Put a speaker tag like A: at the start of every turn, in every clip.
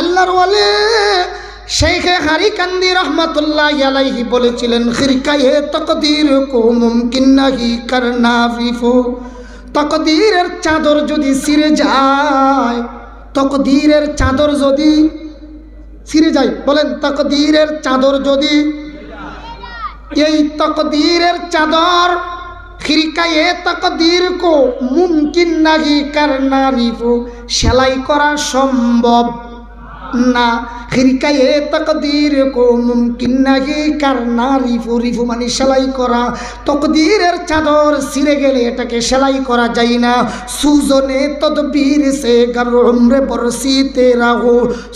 A: আল্লাহর ওয়ালে শেখে হারিকান্দি রহমতুল্লাহ আলাইহি বলেছিলেন, খিরকায়ে তকদির কো মুমকিন নাহি করনা ফিফু। তকদিরের চাদর যদি ছিঁড়ে যায়, তকদিরের চাদর যদি ছিঁড়ে যায়, বলেন, তকদিরের চাদর যদি এই তকদিরের চাদর খিরকায়ে তকদির কো মুমকিন নাহি করনা রিফু সেলাই করা সম্ভব না। খিরকায়ে তকদির কো মুমকিন নাহি কারনা রিফু রিফু মানে সেলাই করা। তকদিরের চাদর ছিঁড়ে গেলে এটাকে সেলাই করা যায় না। সুজনে তদবীর সে গর উমরে বরসি তেরা হো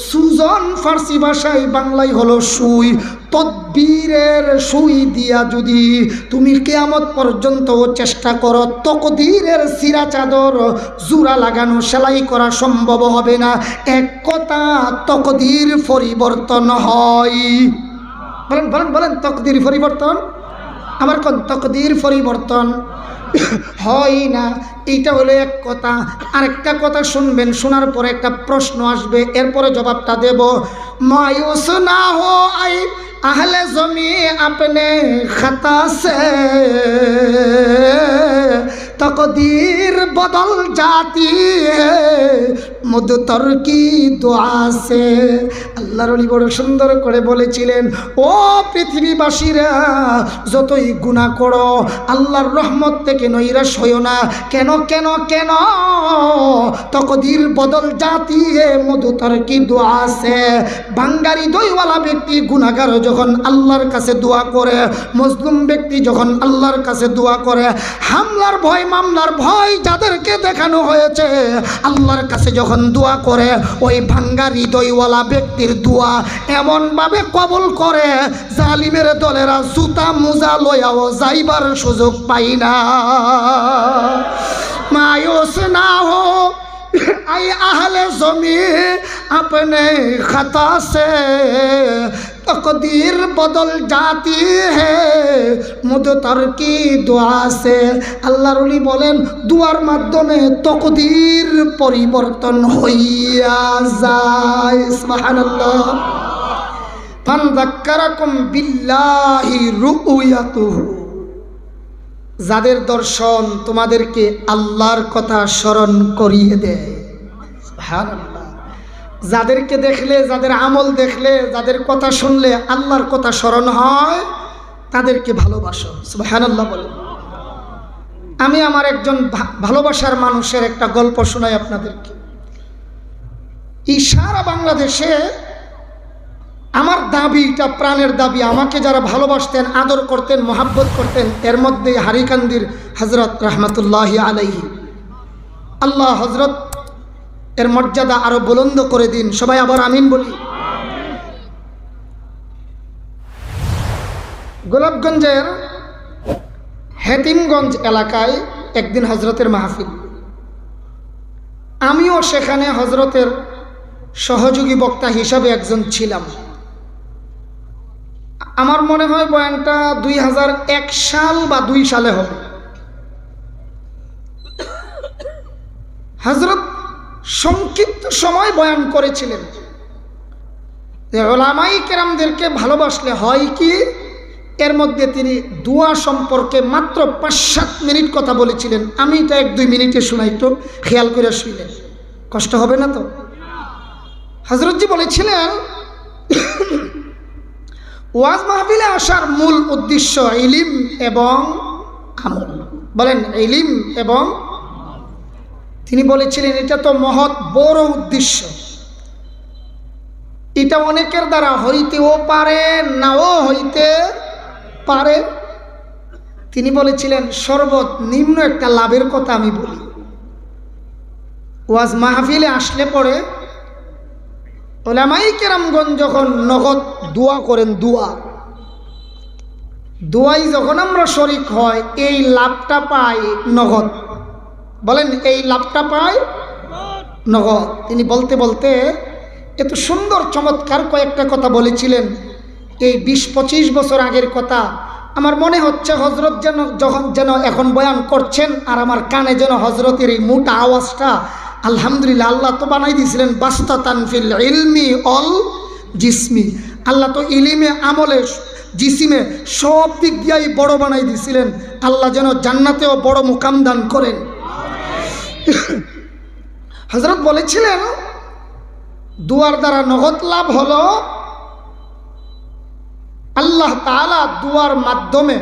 A: সুজন ফার্সি ভাষায় বাংলায় হলো সুই। তদবীরের সুই দিয়া যদি তুমি কেয়ামত পর্যন্ত চেষ্টা করো, তকদিরের সিরা চাদর জুরা লাগানো, সেলাই করা সম্ভব হবে না। এক কথা, তকদির পরিবর্তন হয়। বলেন বলেন বলেন, তকদির পরিবর্তন? আমার কোন? তকদির পরিবর্তন হয় না। এইটা হলো এক কথা। আরেকটা কথা শুনবেন, শোনার পরে একটা প্রশ্ন আসবে, এরপরে জবাবটা দেব। মায়ুস না হো আই আহলে জমি আপনে খাতা তকদির বদল জাতি মধুতর কি দোয়া সে আল্লাহর বড় সুন্দর করে বলেছিলেন, ও পৃথিবীবাসীরা, যতই গুণা করো, আল্লাহর রহমত থেকে নৈরাশ হইও না। কেন কেন কেন? তকদির বদল জাতি মধুতর কি দোয়া আছে। বাঙ্গারি দইওয়ালা ব্যক্তি গুণাগার যখন আল্লাহর কাছে দোয়া করে, মজলুম ব্যক্তি যখন আল্লাহর কাছে দোয়া করে, হামলার ভয় এই মামলার ভয় যাদেরকে দেখানো হয়েছে, আল্লাহর কাছে যখন দোয়া করে, ওই ভাঙ্গা হৃদয়ওয়ালা ব্যক্তির দোয়া এমনভাবে কবল করে, জালিমের দলেরা জুতা মোজা লয়াও যাইবার সুযোগ পাই না। মায়ুস না হো আই আহলে জমি, আপনি খাতা সে তকদির বদল জাতি হে। মধু তার কি দোয়া আছে? আল্লাহর বলেন, দুয়ার মাধ্যমে তকদির পরিবর্তন হইয়া যায়। সুবহানাল্লাহ। বিল্লাহি যাদের দর্শন তোমাদেরকে আল্লাহর কথা স্মরণ করিয়ে দেয়। যাদেরকে দেখলে, যাদের আমল দেখলে, যাদের কথা শুনলে আল্লাহর কথা স্মরণ হয়, তাদেরকে ভালোবাসো। সুবহানাল্লাহ বলে আমি আমার একজন ভালোবাসার মানুষের একটা গল্প শোনাই আপনাদেরকে। এই সারা বাংলাদেশে আমার দাবি এটা প্রাণের দাবি, আমাকে যারা ভালোবাসতেন, আদর করতেন, মহাব্বত করতেন, এর মধ্যে হারিকান্দির হজরত রহমতুল্লাহ আলাইহি। আল্লাহ হজরত এর মর্যাদা আরও বুলন্দ করে দিন। সবাই আবার আমিন বলি। গোলাপগঞ্জের হেতিমগঞ্জ এলাকায় একদিন হজরতের মাহফিল। আমিও সেখানে হজরতের সহযোগী বক্তা হিসাবে একজন ছিলাম। আমার মনে হয় বয়ানটা দুই হাজার এক সাল বা দুই সালে হবে। হজরত সংক্ষিপ্ত সময় বয়ান করেছিলেন। ওলামাই কেরামদেরকে ভালোবাসলে হয় কি? এর মধ্যে তিনি দোয়া সম্পর্কে মাত্র পাঁচ সাত মিনিট কথা বলেছিলেন। আমি এটা এক দুই মিনিটে শোনাই একটু খেয়াল করে শুনলেন কষ্ট হবে না তো? হজরতজি বলেছিলেন, ওয়াজ মাহবিলে আসার মূল উদ্দেশ্য ইলিম এবং আমল। বলেন, ইলিম এবং তিনি বলেছিলেন, এটা তো মহৎ, বড় উদ্দেশ্য। এটা অনেকের দ্বারা হইতেও পারে, নাও হইতে পারে। তিনি বলেছিলেন, সর্বত নিম্ন একটা লাভের কথা আমি বলি। ওয়াজ মাহফিলে আসলে পরে ওলামাই কেরামগঞ্জ যখন নগদ দোয়া করেন, দোয়া, দোয়াই যখন আমরা শরিক হয়, এই লাভটা পাই নগদ। বলেন, এই লাভটা পাই? নগদ তিনি বলতে বলতে এত সুন্দর, চমৎকার কয়েকটা কথা বলেছিলেন। এই বিশ পঁচিশ বছর আগের কথা, আমার মনে হচ্ছে হজরত যেন, যখন যেন এখন বয়ান করছেন, আর আমার কানে যেন হজরতের এই মোটা আওয়াজটা, আলহামদুলিল্লাহ আল্লাহ তো বানাই দিয়েছিলেন, বাস্তাতান ফিল ইলমি অল জিসমি। আল্লাহ তো ইলিমে, আমলে, জিসিমে সব দিক দিয়েই বড় বানাই দিয়েছিলেন। আল্লাহ যেন জান্নাতেও বড় মুকাম দান করেন। হজরত বলেছিলেন, দুয়ার দ্বারা নগদ লাভ হলো আল্লাহ তাআলা দুয়ার মাধ্যমে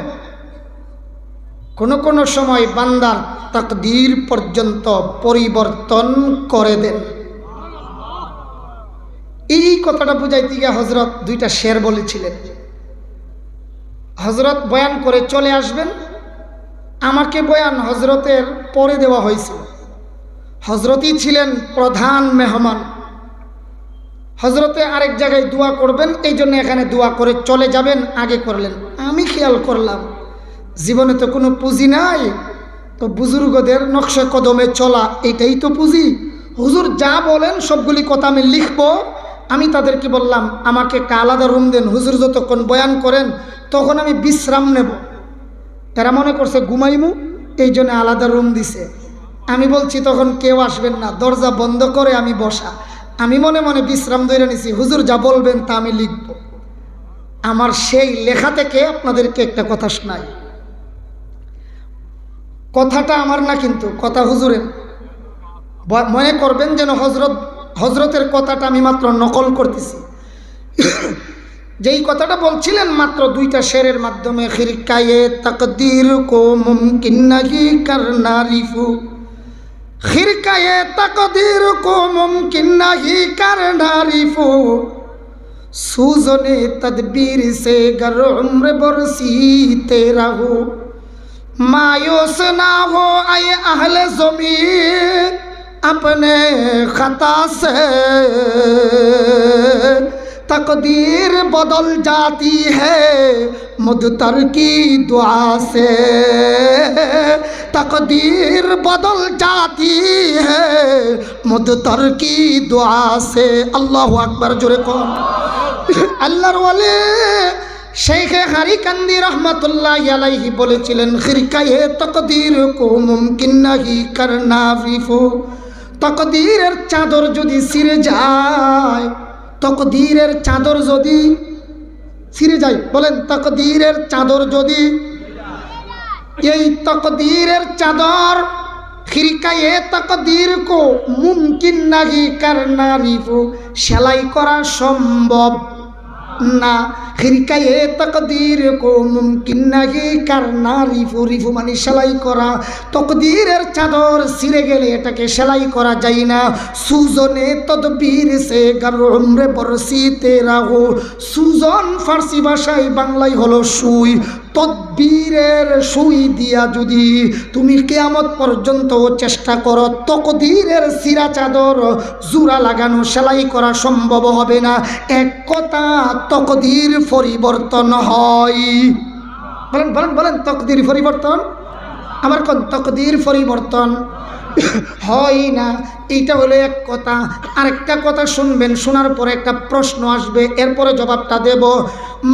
A: কোনো কোনো সময় বান্দার তাকদীর পর্যন্ত পরিবর্তন করে দেন। এই কথাটা বুঝাইতে গিয়ে হজরত দুইটা শের বলেছিলেন। হজরত বয়ান করে চলে আসবেন। আমাকে বয়ান হজরতের পরে দেওয়া হয়েছিল। হজরতই ছিলেন প্রধান মেহমান। হজরতে আরেক জায়গায় দোয়া করবেন, এই জন্য এখানে দোয়া করে চলে যাবেন, আগে করলেন। আমি খেয়াল করলাম, জীবনে তো কোনো পুঁজি নাই, তো বুজুর্গদের নকশা কদমে চলা, এটাই তো পুঁজি। হুজুর যা বলেন, সবগুলি কথা আমি লিখব। আমি তাদেরকে বললাম, আমাকে একটা আলাদা রুম দেন, হুজুর যতক্ষণ বয়ান করেন, তখন আমি বিশ্রাম নেব। তারা মনে করছে, ঘুমাইমু, এই জন্য আলাদা রুম দিছে। আমি বলছি, তখন কেউ আসবেন না। দরজা বন্ধ করে আমি বসা। আমি মনে মনে বিশ্রাম ধরে নিছি, হুজুর যা বলবেন তা আমি লিখব। আমার সেই লেখা থেকে আপনাদেরকে একটা কথা শোনাই। কথাটা আমার না কিন্তু, কথা হুজুরের। মনে করবেন যেন হজরত, হজরতের কথাটা আমি মাত্র নকল করতেছি। যেই কথাটা বলছিলেন মাত্র দুইটা শেরের মাধ্যমে, খিরকায়ে তকদির কো মুমকিন নাহি করনা রিফু খিরকায়ে তকদির কো মুমকিন নাহি করনা রিফু सूजने तदबीर से गर उम्र बरसीते रहो मायूस ना हो आए अहल जमी अपने खता से तकदीर बदल जाती है मुदतर की दुआ से तकदीर बदल जाती है मुदतर की दुआ से अल्लाह अकबर जुरे कौन আল্লাহর ওয়ালে শেখে হারি কান্দি রহমতুল্লাহ আলাইহি বলেছিলেন খিরকায়ে তকদির কো মুমকিন নাহি করনা ফিফু তকদিরের চাদর যদি ছিঁড়ে যায় তকদিরের চাদর যদি ছিঁড়ে যায়, বলেন, তকদিরের চাদর যদি এই তকদিরের চাদর খিরকায়ে তকদির কো মুমকিন নাহি কার সেলাই করা সম্ভব। না। খিরকায়ে তকদির কো মুমকিন নাহি করনা, রিফু রিফু মানে সেলাই করা। তকদিরের চাদর ছিঁড়ে গেলে এটাকে সেলাই করা যায় না। সুজনে তদবীর সে গর উমরে বরসিতে রাহু। সুজন ফার্সি ভাষায় বাংলায় হলো সুই। তদ্বীরের সুই দিয়া যদি তুমি কেয়ামত পর্যন্ত চেষ্টা করো, তকদিরের সিরা চাদর জুরা লাগানো, সেলাই করা সম্ভব হবে না। এক কথা, তকদির পরিবর্তন হয়। বলেন বলেন বলেন, তকদির পরিবর্তন? আমার কোন তকদির পরিবর্তন? হয় না, এইটা হলো এক কথা। আরেকটা কথা শুনবেন, শোনার পরে একটা প্রশ্ন আসবে, এরপরে জবাবটা দেব।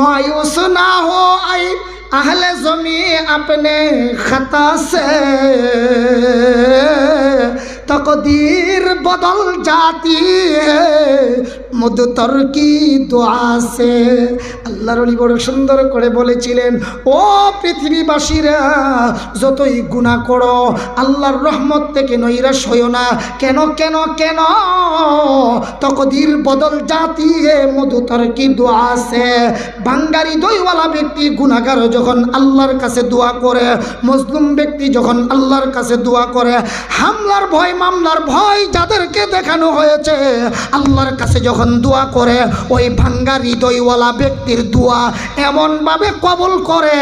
A: মায়ুস না হো আই আহলে জমি আপনে খাতা তকদীর বদল জাতি মধুতর কি দোয়া সে আল্লাহর বড় সুন্দর করে বলেছিলেন, ও পৃথিবীবাসীরা, যতই গুণা করো, আল্লাহর রহমত থেকে নৈরাশ হইও না। কেন কেন কেন? তকদির বদল জাতি মধুতর কি দোয়া আছে। বাঙ্গারি দইওয়ালা ব্যক্তি গুণাগার যখন আল্লাহর কাছে দোয়া করে, মজলুম ব্যক্তি যখন আল্লাহর কাছে দোয়া করে, হামলার ভয় মামলার ভয় যাদেরকে দেখানো হয়েছে, আল্লাহর কাছে যখন দোয়া করে, ওই ভাঙ্গা হৃদয়ওয়ালা ব্যক্তির দোয়া এমনভাবে কবল করে,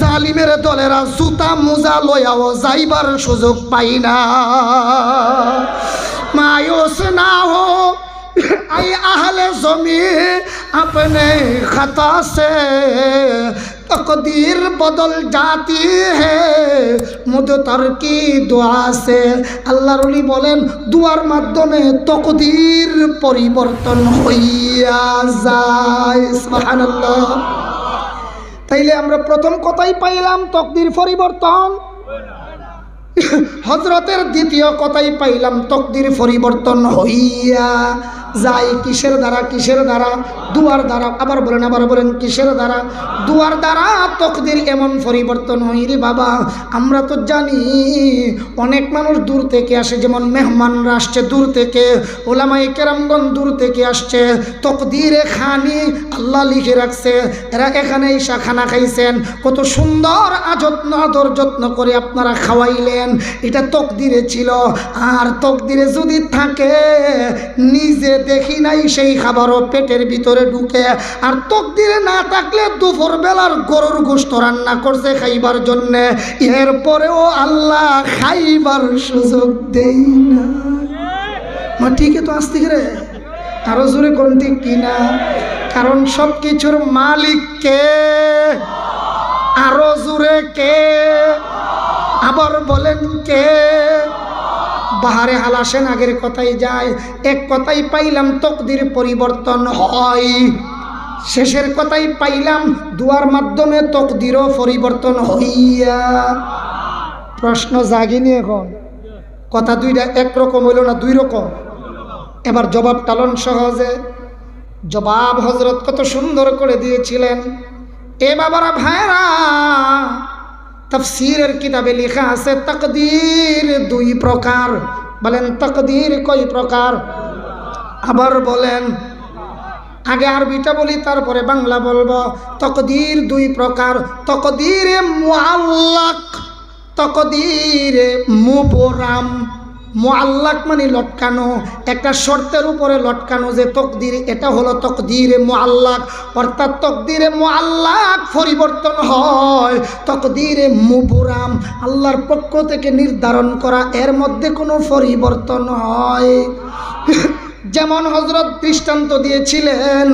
A: জালিমের দলেরা জুতা মোজা লয়াও যাইবার সুযোগ পাই না। মায়ুস না হো আই আহলে জমি আপনি খাতা সে তকদির বদল জাতি হে। মধু তার কি দোয়া আছে? আল্লাহ রুলি বলেন, দুয়ার মাধ্যমে তকদির পরিবর্তন হইয়া যায়। তাইলে আমরা প্রথম কথাই পাইলাম, তকদির পরিবর্তন। হজরতের দ্বিতীয় কথাই পাইলাম, তকদির পরিবর্তন হইয়া যাই কিসের দ্বারা কিসের দ্বারা? দুয়ার দ্বারা। আবার বলেন আবার বলেন, কিসের দ্বারা? দুয়ার দ্বারা তকদির এমন পরিবর্তন হই রে বাবা। আমরা তো জানি, অনেক মানুষ দূর থেকে আসে, যেমন মেহমানরা আসছে দূর থেকে ওলামাই কেরামগঞ্জ দূর থেকে আসছে। তকদিরে খানি আল্লাহ লিখে রাখছে। এরা এখানে এসা খানা খাইছেন। কত সুন্দর আযত্ন, আদর যত্ন করে আপনারা খাওয়াইলেন। এটা তকদিরে ছিল। আর তকদিরে যদি থাকে, নিজে দেখি নাই সেই খাবারও পেটের ভিতরে ঢুকে। আর তকদিরে না থাকলে দুপুর বেলার গরুর গোস্ত রান্না করছে খাইবার জন্যে। এরপরেও আল্লাহ খাইবার সুযোগ দেই না। মা ঠিক তো আসতে রে আরও জোরে কোনটি কিনা কারণ সব কিছুর মালিক কে? আরও জোরে কে? আবার বলেন কে? বাহারে হালাসেন আগের কথাই যায়, এক কথাই পাইলাম তকদির পরিবর্তন হয়। শেষের কথাই পাইলাম দুয়ার মাধ্যমে তকদিরও পরিবর্তন হইয়া। প্রশ্ন জাগিনি এখন। কথা দুইটা একরকম হইল না দুই রকম? এবার জবাব টালন সহজে। জবাব হজরত কত সুন্দর করে দিয়েছিলেন। এ বাবারা ভাইরা তফসিরের কিতাবে লেখা আছে, তকদির দুই প্রকার। বলেন, তকদির কয় প্রকার? আবার বলেন, আগে আরবিটা বলি, তারপরে বাংলা বলব। তকদির দুই প্রকার, তকদিরে মুআল্লাক, তকদিরে মুবরাম। মোয়াল্লাক মানে লটকানো। একটা শর্তের উপরে লটকানো যে তকদির, এটা হলো তকদিরে মোয়াল্লাক অর্থাৎ তকদিরে মোয়াল্লাক পরিবর্তন হয়, তকদিরে মুবুরাম, আল্লাহর পক্ষ থেকে নির্ধারণ করা, এর মধ্যে কোনো পরিবর্তন হয়। যেমন হজরত দৃষ্টান্ত দিয়েছিলেন,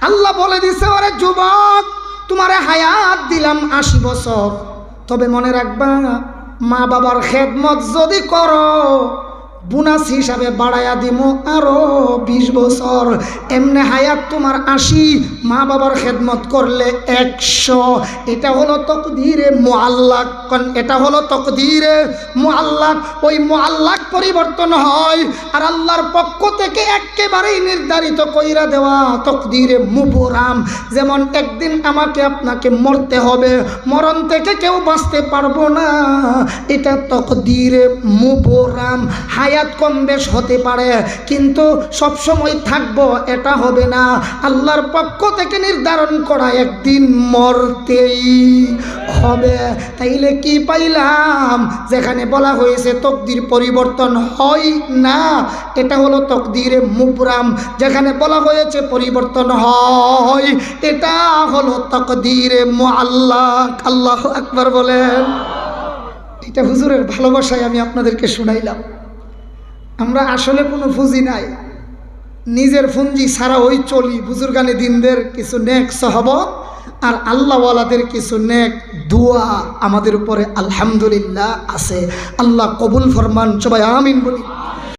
A: আল্লাহ বলে দিছে, ওরে যুবক, তোমারে হায়াত দিলাম আশি বছর। তবে মনে রাখবা মা বাবার খেদমত যদি করো বোনাস হিসাবে বাড়াইয়া দিব আরও বিশ বছর। এমনি হায়াত তোমার আশি, মা বাবার খেদমত করলে একশো। এটা হলো তকদিরে মোয়াল্লাক এটা হলো তকদিরে মোয়াল্লাক ওই মোয়াল্লাক পরিবর্তন হয় আর আল্লাহর পক্ষ থেকে একেবারেই নির্ধারিত কইরা দেওয়া তকদিরে মুবরাম। যেমন একদিন আমাকে আপনাকে মরতে হবে, মরণ থেকে কেউ বাঁচতে পারব না। এটা তকদিরে মুবরাম। হায়াত কম বেশ হতে পারে, কিন্তু সবসময় থাকব এটা হবে না। আল্লাহর পক্ষ থেকে নির্ধারণ করা একদিন মরতেই হবে। তাইলে কি পাইলাম? যেখানে বলা হয়েছে তকদির পরিবর্তন হয় না, এটা হলো তকদিরে মুবরাম। যেখানে বলা হয়েছে পরিবর্তন হয়, এটা হলো তকদিরে আল্লাহ আল্লাহ আকবার বলেন। এটা হুজুরের ভালোবাসায় আমি আপনাদেরকে শুনাইলাম। আমরা আসলে কোনো ফুজি নাই। নিজের ফুঞ্জি ছাড়া ওই চলি। বুজুর্গানি দিনদের কিছু নেক সহবত আর আল্লাহওয়ালাদের কিছু নেক দোয়া আমাদের উপরে আলহামদুলিল্লাহ আছে। আল্লাহ কবুল ফরমান, সবাই আমিন বলি।